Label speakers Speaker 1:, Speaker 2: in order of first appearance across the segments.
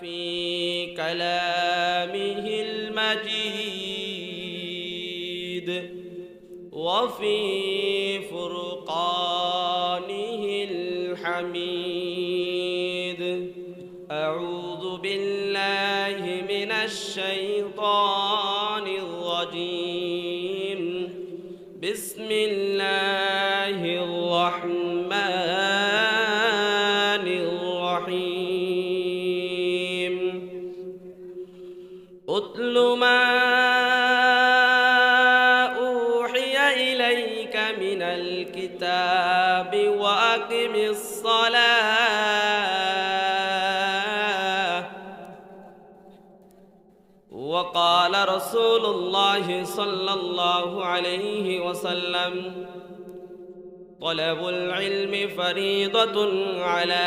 Speaker 1: في كلامه المجيد وفي فرقانه الحميد. أعوذ بالله من الشيطان الكتاب وأقم الصلاة. وقال رسول الله صلى الله عليه وسلم طلب العلم فريضة على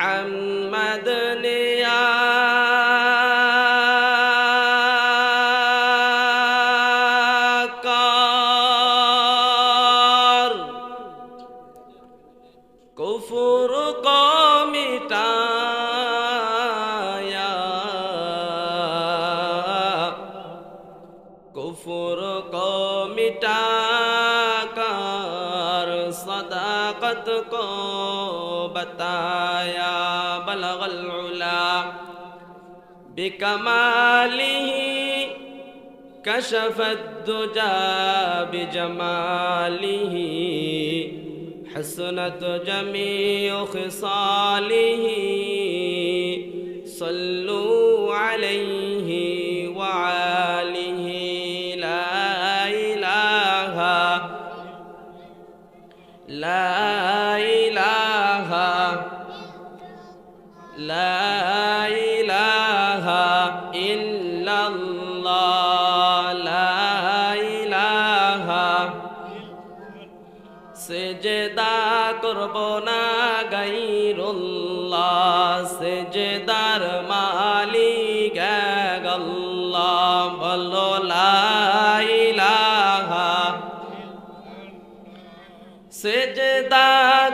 Speaker 1: محمد يا কার কুফুর কমিটায়া কুফুর কমিটাকার صداقت کو بتایا بكماله كشف الدجى بجماله حسنت جميع خصاله صلوا আল্লাহ বলো লা ইলাহা। সেজদা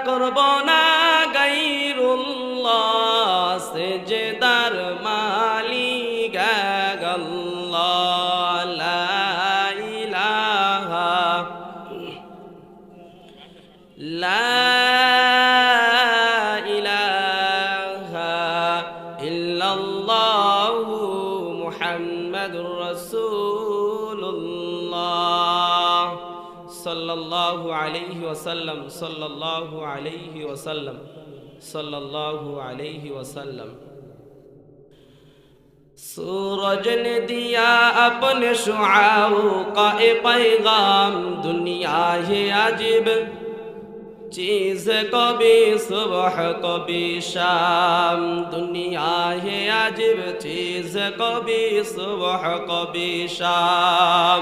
Speaker 1: করব না সাল্লাল্লাহু আলাইহি ওয়াসাল্লাম সাল্লাল্লাহু আলাইহি ওয়াসাল্লাম সাল্লাল্লাহু আলাইহি ওয়াসাল্লাম सूरज ने दिया अपने शुआओं का ए पैगाम दुनिया है अजीब चीज कभी सुबह कभी शाम दुनिया है अजीब चीज कभी सुबह कभी शाम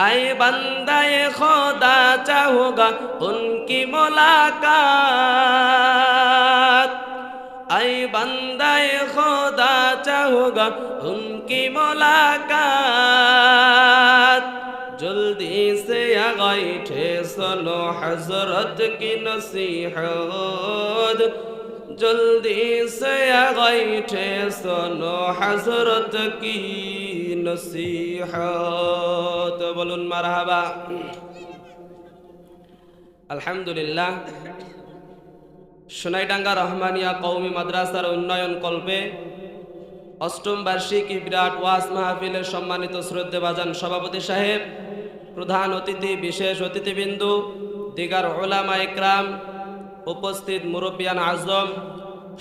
Speaker 1: आए बंदाए खुदा चाहोगा उनकी मुलाकात आए बंदाए खुदा चाहोगा उनकी मुलाकात जल्दी से आगे सुनो हजरत की नसीहत जल्दी से आगे सुनो हजरत की नसीहत बोलुन मरहबा আলহামদুলিল্লাহ সোনাইডাঙ্গা রহমানিয়া কৌমি মাদ্রাসার উন্নয়ন কল্পে অষ্টম বার্ষিকী বিরাট ওয়াস মাহফিলের সম্মানিত শ্রদ্ধেবাজান সভাপতি সাহেব প্রধান অতিথি বিশেষ অতিথিবিন্দু দিগার ওলামা ইকরাম উপস্থিত মুরব্বিয়ান আজম,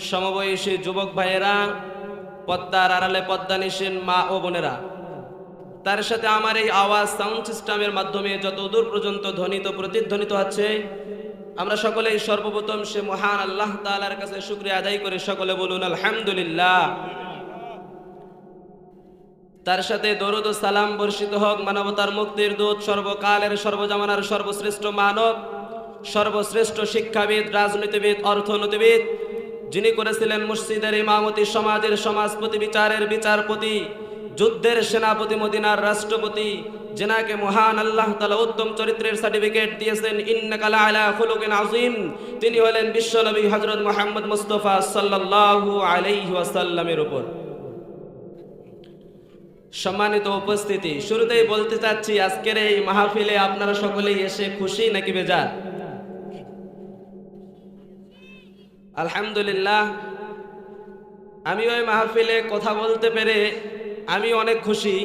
Speaker 1: সমবয়সী যুবক ভাইয়েরা, পদ্মার আড়ালে পদ্মানিসীন মা ও বোনেরা। তার সাথে আমার এই আওয়াজ সাউন্ড সিস্টেমের মাধ্যমে যত দূর পর্যন্ত ধ্বনিত, প্রতিধ্বনিত হচ্ছে, আমরা সকলেই সর্বপ্রথম সে মহান আল্লাহ তাআলার কাছে শুক্রিয়া আদায় করে সকলে বলুন, আলহামদুলিল্লাহ। তার সাথে দরুদ ও সালাম বর্ষিত হোক, মানবতার মুক্তির দূত, সর্বকালের সর্বজামানার সর্বশ্রেষ্ঠ মানব। সর্বশ্রেষ্ঠ শিক্ষাবিদ, রাজনীতিবিদ, অর্থনীতিবিদ, যিনি করেছিলেন মসজিদের ইমামতি, সমাজের সমাজপতি বিচারের বিচারপতি, যুদ্ধের সেনাপতি, মদিনার রাষ্ট্রপতি জেনাকে মহান আল্লাহ তালা উত্তম চরিত্রের সার্টিফিকেট দিয়েছেন ইন্নাকালা আজিম তিনি হলেন বিশ্বনবী হজরত মোহাম্মদ মুস্তফা সাল্লাল্লাহু আলাইহি উপর। সম্মানিত উপস্থিতি, শুরুতেই বলতে চাচ্ছি, আজকের এই মাহফিলে আপনারা সকলেই এসে খুশি নাকি বেজার? আলহামদুলিল্লাহ। আমি ওই মাহফিলে কথা বলতে পেরে আমি অনেক খুশি।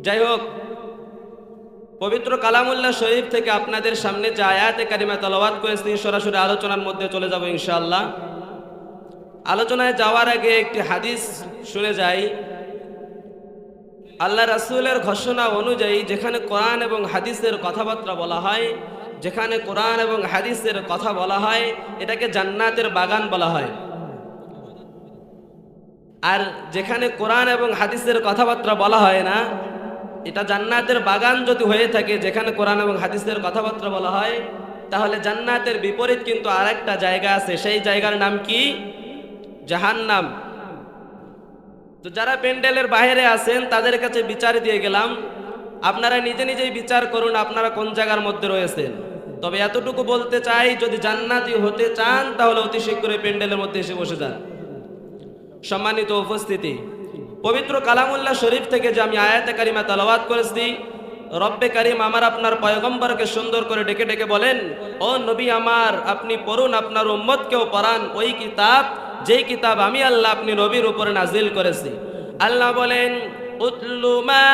Speaker 1: যাই হোক, পবিত্র কালামুল্লাহ শরীফ থেকে আপনাদের সামনে যে আয়াতে কারিমা তলবাদ করেছি, সরাসরি আলোচনার মধ্যে চলে যাব ইনশাআল্লাহ। আলোচনায় যাওয়ার আগে একটি হাদিস শুনে যাই। আল্লাহ রাসূলের ঘোষণা অনুযায়ী যেখানে কোরআন এবং হাদিসের কথাবার্তা বলা হয় যেখানে কোরআন এবং হাদিসের কথা বলা হয়, এটাকে জান্নাতের বাগান বলা হয়। আর যেখানে কোরআন এবং হাদিসের কথাবার্তা বলা হয় না, এটা জান্নাতের বাগান যদি হয়ে থাকে, যেখানে কোরআন এবং হাদিসের কথাবার্তা বলা হয়, তাহলে জান্নাতের বিপরীত কিন্তু আরেকটা জায়গা আছে। সেই জায়গার নাম কি? জাহান্নাম। তো যারা প্যান্ডেলের বাইরে আছেন, তাদের কাছে বিচার দিয়ে গেলাম আপনারা নিজে নিজেই বিচার করুন আপনারা কোন জায়গার মধ্যে রয়েছেন। তবে এতটুকু বলতে চাই, যদি জান্নাতি হতে চান, তাহলে অতি শীঘ্রই প্যান্ডেলের মধ্যে এসে বসে যান। সম্মানিত উপস্থিতি, পবিত্র কালামুল্লাহ শরীফ থেকে যে আমি আয়াতে কারিমা তালাবাদ করেছি, রব্বে কারিম আমার আপনার পয়গম্বরকে সুন্দর করে ডেকে ডেকে বলেন, ও নবী আমার, আপনি পড়ুন আপনার উম্মতকেও পড়ান, ওই কিতাব, যেই কিতাব আমি আল্লাহ আপনি নবীর উপরে নাজিল করেছি। আল্লাহ বলেন উতলু মা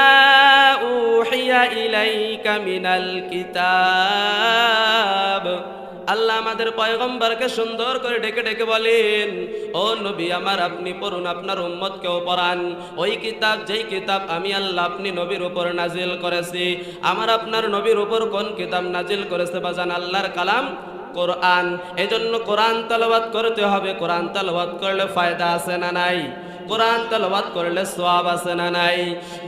Speaker 1: উহিয়া ইলাইকা মিনাল কিতাব। আল্লাহ আমাদের পয়গম্বরকে সুন্দর করে ডেকে ডেকে বলেন, ও নবী, আমার আপনি পড়ুন আপনার উম্মতকেও পড়ান ওই কিতাব, যেই কিতাব আমি আল্লাহ আপনি নবীর উপর নাজিল করেছি। আমার আপনার নবীর উপর কোন কিতাব নাজিল করেছে বাজান আল্লাহর কালাম? কোরআন। এজন্য কোরআন তালাবাদ করতে হবে। কোরআন তালাবাদ করলে ফায়দা আছে না নাই? কোরআন তালাবাদ করলে সওয়াব আছে না নাই?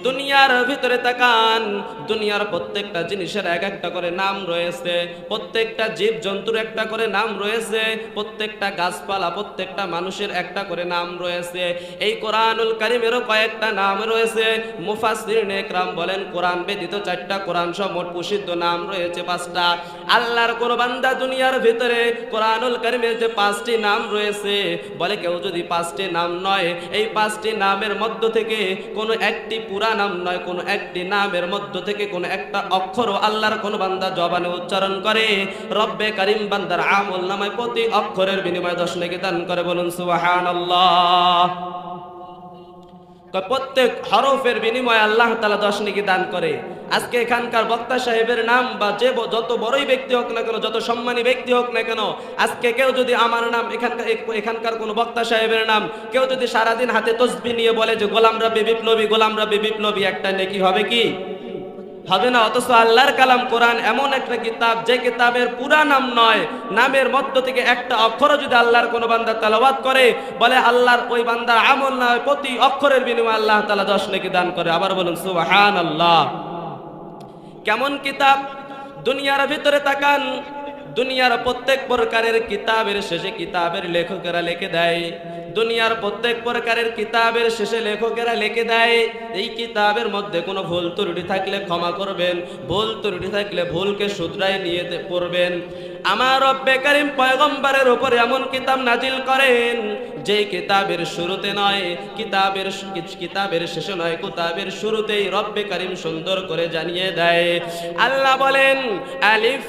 Speaker 1: দুনিয়ার ভিতরে তাকান, দুনিয়ার প্রত্যেকটা জিনিসের এক একটা করে নাম রয়েছে। প্রত্যেকটা জীব জন্তুর একটা করে নাম রয়েছে। প্রত্যেকটা গাছপালা, প্রত্যেকটা মানুষের একটা করে নাম রয়েছে। এই কোরআনুল কারিমেরও কয়েকটা নাম রয়েছে। মুফাসসিরিন একরাম বলেন, কোরআন ব্যতীত চারটা কোরআন সহ মোট প্রসিদ্ধ নাম রয়েছে পাঁচটা। আল্লাহর কোন বান্দা দুনিয়ার ভিতরে কোরআনুল কারিমের যে পাঁচটি নাম রয়েছে, বলে কেউ যদি পাঁচটি নাম নয়, এই পাঁচটি নামের মধ্য থেকে কোনো একটি পুরা নাম নয়, কোনো একটি নামের মধ্য থেকে কোনো একটা অক্ষর আল্লাহর কোন বান্দা জবানে উচ্চারণ করে। রব্বে কারিম বান্দার আমল নামায় প্রতি অক্ষরের বিনিময়ে দশ নেকি দান করে বলুন, সুবহানাল্লাহ। প্রত্যেক হরফের বিনিময়ে আল্লাহ তালা দশ নেকি দান করে। আজকে এখানকার বক্তা সাহেবের নাম বা যে যত বড়ই ব্যক্তি হোক না কেন, যত সম্মানী ব্যক্তি হোক না কেন, আজকে কেউ যদি আমার নাম, এখানকার এখানকার কোনো বক্তা সাহেবের নাম, কেউ যদি সারাদিন হাতে তসবি নিয়ে বলে যে গোলাম রবি বিপ্লবী, গোলাম রবি বিপ্লবী, একটা নেকি হবে কি? হবে না, অথচ আল্লাহর কালাম কোরআন এমন একটা কিতাব, যে কিতাবের পুরা নাম নয়, নামের মধ্য থেকে একটা অক্ষরও যদি আল্লাহর কোনো বান্দা তালাবাদ করে, বলে আল্লাহর ওই বান্দার আমল নয়, প্রতি অক্ষরের বিনিময়ে আল্লাহ তালা দশ নাকি দান করে। আবার বলুন সুবহান আল্লাহ কেমন কিতাব? দুনিয়ার ভিতরে তাকান দুনিয়ার প্রত্যেক প্রকারের কিতাবের শেষে কিতাবের লেখকেরা লিখে দেয়। দুনিয়ার প্রত্যেক প্রকারের কিতাবের শেষে লেখকেরা লিখে দেয়। এই কিতাবের মধ্যে কোনো ভুল ত্রুটি থাকলে ক্ষমা করবেন, ভুল ত্রুটি থাকলে ভুলকে শুধরাই নিয়ে পড়বেন। আমার রব্বে পয়গম্বরের উপরে এমন কিতাব নাজিল করেন যে কিতাবের শুরুতে নয়, কিতাবের কিতাবের শেষে নয়, কিতাবের শুরুতেই রব্বে কারিম সুন্দর করে জানিয়ে দেয়। আল্লাহ বলেন, আলিফ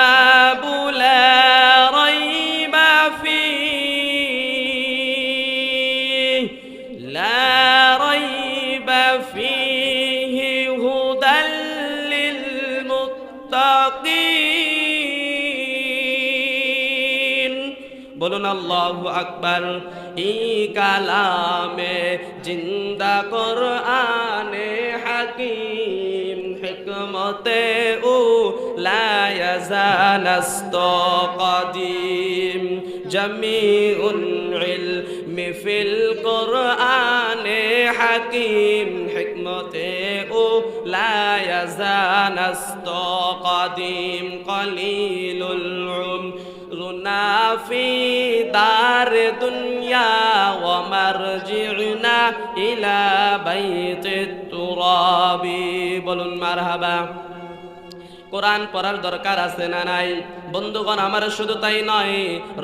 Speaker 1: লাম আল্লাহ আকবার ই কালামে জিন্দা কোরআনে হাকিম হিকমতে ও لا يزال قديم جميع العلم في القرآن حكيم حكمته لا يزال قديم قليل العمرنا في دار دنيا ومرجعنا إلى بيت التراب. بل مرحبا. কোরআন পড়ার দরকার আছে না নাই? বন্ধুগণ, আমার শুধু তাই নয়,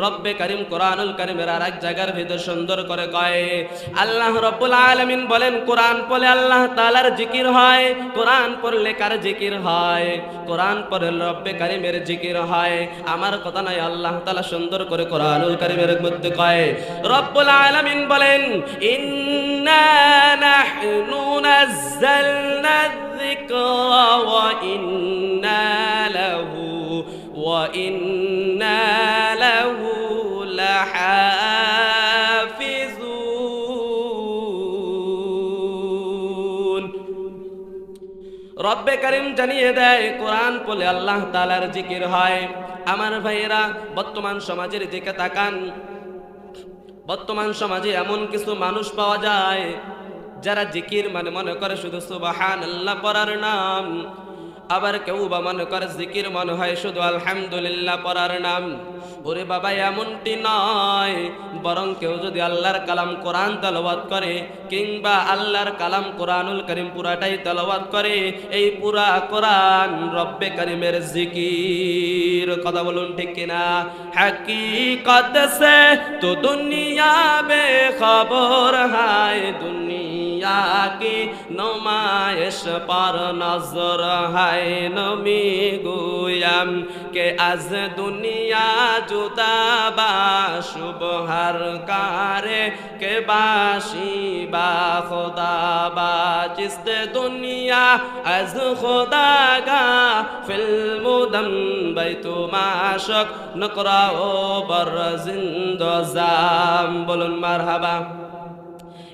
Speaker 1: রব্বে করিম কোরআনুল করিমের আর এক জায়গার ভিতর সুন্দর করে কয়, আল্লাহ রব্বুল আলমিন বলেন, কোরআন পড়লে আল্লাহ তালার জিকির হয়, কোরআন পড়লে কার জিকির হয়? কোরআন পড়লে রব্বে করিমের জিকির হয়। আমার কথা নয়, আল্লাহ তালা সুন্দর করে কোরআনুল করিমের মধ্যে কয়। রব্বুল আলমিন বলেন, ইন্না নাহনু নাজ্জালনা الذكر وإنا له وإنا له لحافظون রব্বে করিম জানিয়ে দেয় কোরআন বলে আল্লাহ তালার জিকির হয় আমার ভাইয়েরা বর্তমান সমাজের দিকে তাকান বর্তমান সমাজে এমন কিছু মানুষ পাওয়া যায় যারা জিকির মানে মনে করে শুধু সুবাহান আল্লাহ পড়ার নাম। আবার কেউ বা মনে করে জিকির মনে হয় শুধু আলহামদুলিল্লাহ পড়ার নাম। ওরে বাবা, এমনটি নয়। বরং কেউ যদি আল্লাহর কালাম কোরআন তেলাওয়াত করে কিংবা আল্লাহর কালাম কোরআনুল করিম পুরাটাই তেলাওয়াত করে, এই পুরা কোরআন রব্বে করিমের জিকির। কথা বলুন ঠিক কিনা? হাকিকত সে তো দুনিয়া বে খবর হায়, দুনিয়া কি নমায়েশ পার নজর হায়। নমি গুয়াম কে আজ দুনিয়া জুদা বা শুভহার কারে, কে বাসি বা খোদা বা জিসতে দুনিয়া, আজ খোদা গা ফিল্মুদম বাইতু মাশক নকরা ও বর জিন্দজাম বলুন মারহাবা।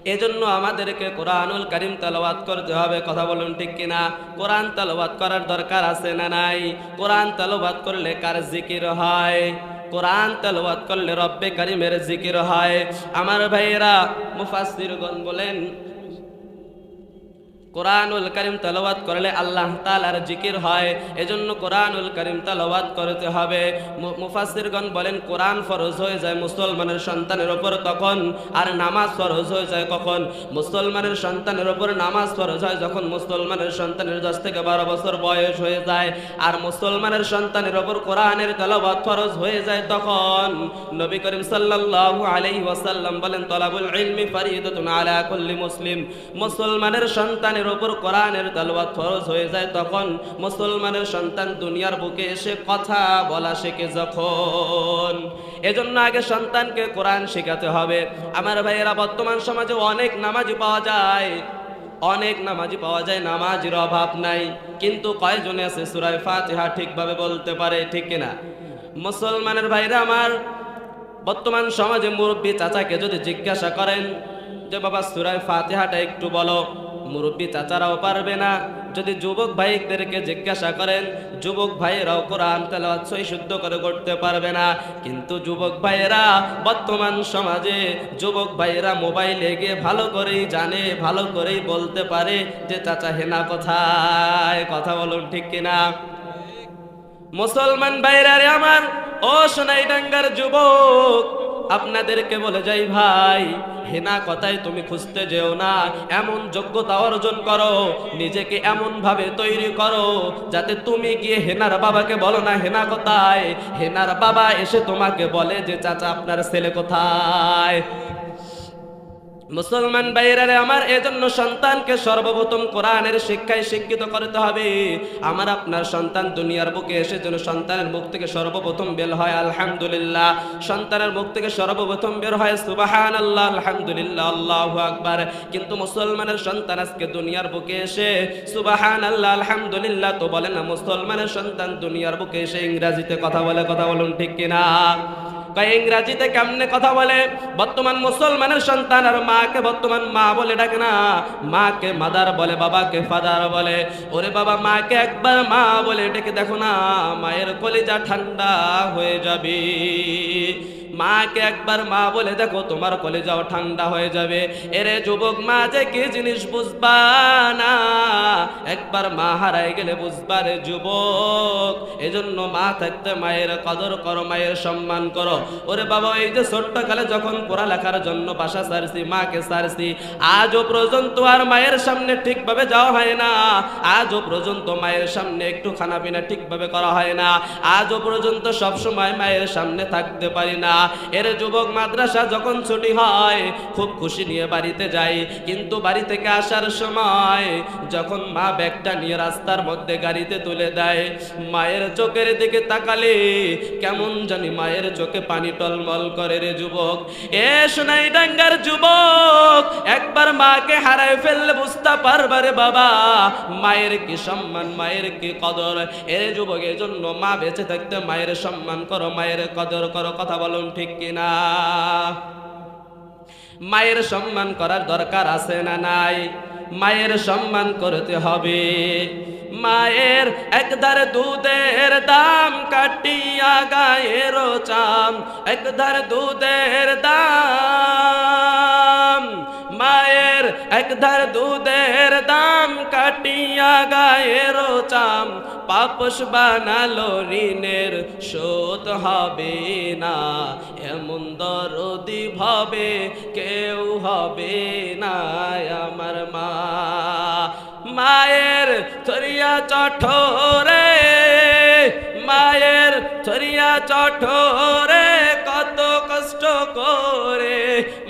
Speaker 1: এজন্য আমাদেরকে কোরআনুল করিম তালাবাত করতে হবে। কথা বলুন ঠিক কিনা? কোরআন তালাবাত করার দরকার আছে না নাই? কোরআন তালাবাত করলে কার জিকির হয়? কোরআন তালাবাত করলে রব্বে কারিমের জিকির হয়। আমার ভাইয়েরা মুফাসিরগণ বলেন কোরআনুল করিম তালাবাত করলে আল্লাহ তালার জিকির হয়। এজন্য কোরআনুল করিম তালাবাত করতে হবে। মুফাসিরগণ বলেন, কোরআন ফরজ হয়ে যায় মুসলমানের সন্তানের ওপর তখন, আর নামাজ ফরজ হয়ে যায় কখন? মুসলমানের সন্তানের ওপর নামাজ ফরজ হয় যখন মুসলমানের সন্তানের দশ থেকে বারো বছর বয়স হয়ে যায়। আর মুসলমানের সন্তানের ওপর কোরআনের তালাবাত ফরজ হয়ে যায় তখন। নবী করিম সাল্লাল্লাহু আলাইহি ওয়াসাল্লাম বলেন, তলাবুল আলা মুসলিম। মুসলমানের সন্তানের সন্তানের ওপর কোরআনের তালবাত ফরজ হয়ে যায়, তখন মুসলমানের সন্তান দুনিয়ার বুকে এসে কথা বলা শেখে যখন। এজন্য আগে সন্তানকে কোরআন শেখাতে হবে। আমার ভাইয়েরা, বর্তমান সমাজে অনেক নামাজি পাওয়া যায়। অনেক নামাজি পাওয়া যায়, নামাজির অভাব নাই। কিন্তু কয়জনে আছে, সুরায় ফাতিহা ঠিকভাবে বলতে পারে, ঠিক কিনা? মুসলমানের ভাইরা আমার বর্তমান সমাজে মুরব্বী চাচাকে যদি জিজ্ঞাসা করেন যে বাবা সুরায় ফাতিহাটা একটু বলো। মুরব্বী চাচারাও পারবে না। যদি যুবক ভাইদেরকে জিজ্ঞাসা করেন, যুবক ভাইয়েরাও কোরআন তেলাওয়াত শুদ্ধ করে করতে পারবে না। কিন্তু যুবক ভাইয়েরা, বর্তমান সমাজে যুবক ভাইয়েরা মোবাইলে গিয়ে ভালো করেই জানে, ভালো করেই বলতে পারে যে চাচা হেনা কথায়? কথা বলুন ঠিক কিনা? মুসলমান ভাইরা রে আমার, ও সোনাই ডাঙ্গার যুবক আপনাদেরকে বলে যাই ভাই, হেনা কথায় তুমি খুঁজতে যেও না, এমন যোগ্যতা অর্জন করো, নিজেকে এমন ভাবে তৈরি করো, যাতে তুমি গিয়ে হেনার বাবাকে বলো না হেনা কথায়, হেনার বাবা এসে তোমাকে বলে যে, চাচা, আপনার ছেলে কোথায়? মুসলমান বাইরে আমার এজন্য সন্তানকে সর্বপ্রথম কোরআনের শিক্ষায় শিক্ষিত করতে হবে। আমার আপনার সন্তান দুনিয়ার বুকে এসে যেন সন্তানের মুখ থেকে সর্বপ্রথম বের হয়, আলহামদুলিল্লাহ। সন্তানের মুখ থেকে সর্বপ্রথম বের হয় সুবাহান আল্লাহ আলহামদুলিল্লাহ, আল্লাহ আকবার। কিন্তু মুসলমানের সন্তান আজকে দুনিয়ার বুকে এসে সুবাহান আল্লাহ আলহামদুলিল্লাহ তো বলে না, মুসলমানের সন্তান দুনিয়ার বুকে এসে ইংরাজিতে কথা বলে, কথা বলুন ঠিক কিনা? কয়, ইংরাজিতে কেমনে কথা বলে? বর্তমান মুসলমানের সন্তান আর মাকে বর্তমান মা বলে ডাকে না। মাকে মাদার বলে, বাবাকে ফাদার বলে। ওরে বাবা, মাকে একবার মা বলে ডেকে দেখো না, মায়ের কলিজা ঠান্ডা হয়ে যাবে। মাকে একবার মা বলে, দেখো, তোমার কলেজাও ঠান্ডা হয়ে যাবে। এরে যুবক মা, যে কি জিনিস বুঝবা না? একবার মা হারাই গেলে বুঝবা রে যুবক, এজন্য মা থাকতে মায়ের কদর করো, মায়ের সম্মান করো। ওরে বাবা, এই যে ছোট্ট কালে যখন পড়ালেখার জন্য বাসা সারছি, মাকে সারছি, আজও পর্যন্ত আর মায়ের সামনে ঠিকভাবে যাওয়া হয় না। আজও পর্যন্ত মায়ের সামনে একটু খানা পিনা ঠিকভাবে করা হয় না। আজও পর্যন্ত সব সময় মায়ের সামনে থাকতে পারি না। এর যুবক মাদ্রাসা যখন ছুটি হয়, খুব খুশি নিয়ে বাড়িতে যাই। কিন্তু বাড়ি থেকে আসার সময় যখন মা ব্যাগটা নিয়ে রাস্তার মধ্যে গাড়িতে তুলে দেয়, মায়ের চোখের দিকে তাকালে কেমন জানি মায়ের চোখে পানি টলমল করে রে যুবক। এ সোনাই ডাঙ্গার যুবক, একবার মাকে হারায় ফেললে বুঝতে পারবারে বাবা, মায়ের কি সম্মান, মায়ের কি কদর? এর যুবক জন্য মা বেঁচে থাকতে মায়ের সম্মান করো, মায়ের কদর করো। কথা বলুন ঠিক কিনা? মায়ের সম্মান করার দরকার আছে না নাই? মায়ের সম্মান করতে হবে। মায়ের একধার দুধের দাম কাটিয়া গায়ের চাম, একধার দুধের দাম। মায়ের একধার দুধের দাম কাটিয়া গায়ের চাম। পাপস বানালো ঋণের শোধ হবে না। এমন দরদি ভাবে কেউ হবে না আমার মা। মায়ের থরিয়া চঠোরে, মায়ের থরিয়া চঠোরে করে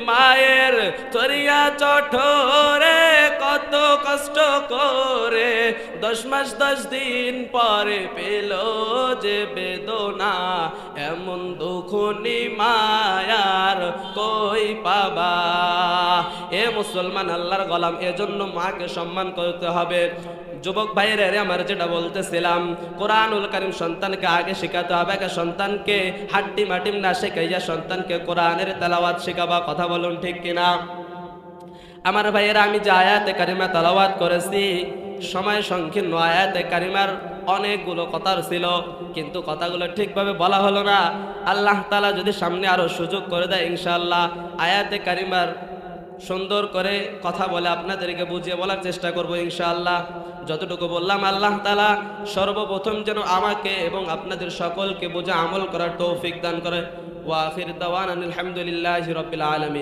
Speaker 1: মায়ের তরিয়া চঠোরে কত কষ্ট করে দশ মাস, দশ দিন পরে পেল যে বেদনা। এমন দুখনি মায়ার কই পাবা? এ মুসলমান আল্লাহর গলাম, এজন্য মাকে সম্মান করতে হবে। যুবক ভাইয়ের রে, আমার যেটা বলতেছিলাম, কোরআনুল কারিম সন্তানকে আগে শেখাতে হবে, আগে সন্তানকে হাড্ডি মাটিম না শেখাইয়া সন্তানকে কোরআনের তেলাওয়াত শেখাবা, কথা বলুন ঠিক কিনা? আমার ভাইয়েরা, আমি যে আয়াতে কারিমা তালাওয়াত করেছি, সময় সংকীর্ণ আয়াতে কারিমার অনেকগুলো কথার ছিল, কিন্তু কথাগুলো ঠিকভাবে বলা হলো না। আল্লাহ তালা যদি সামনে আরও সুযোগ করে দেয়, ইনশাআল্লাহ আয়াতে কারিমার সুন্দর করে কথা বলে আপনাদেরকে বুঝিয়ে বলার চেষ্টা করব, ইনশাআল্লাহ। যতটুকু বললাম, আল্লাহ তালা সর্বপ্রথম যেন আমাকে এবং আপনাদের সকলকে বোঝা আমল করার তৌফিক দান করে। ওয়াফির দাওয়ান আলহামদুলিল্লাহ রবিল আলমিন।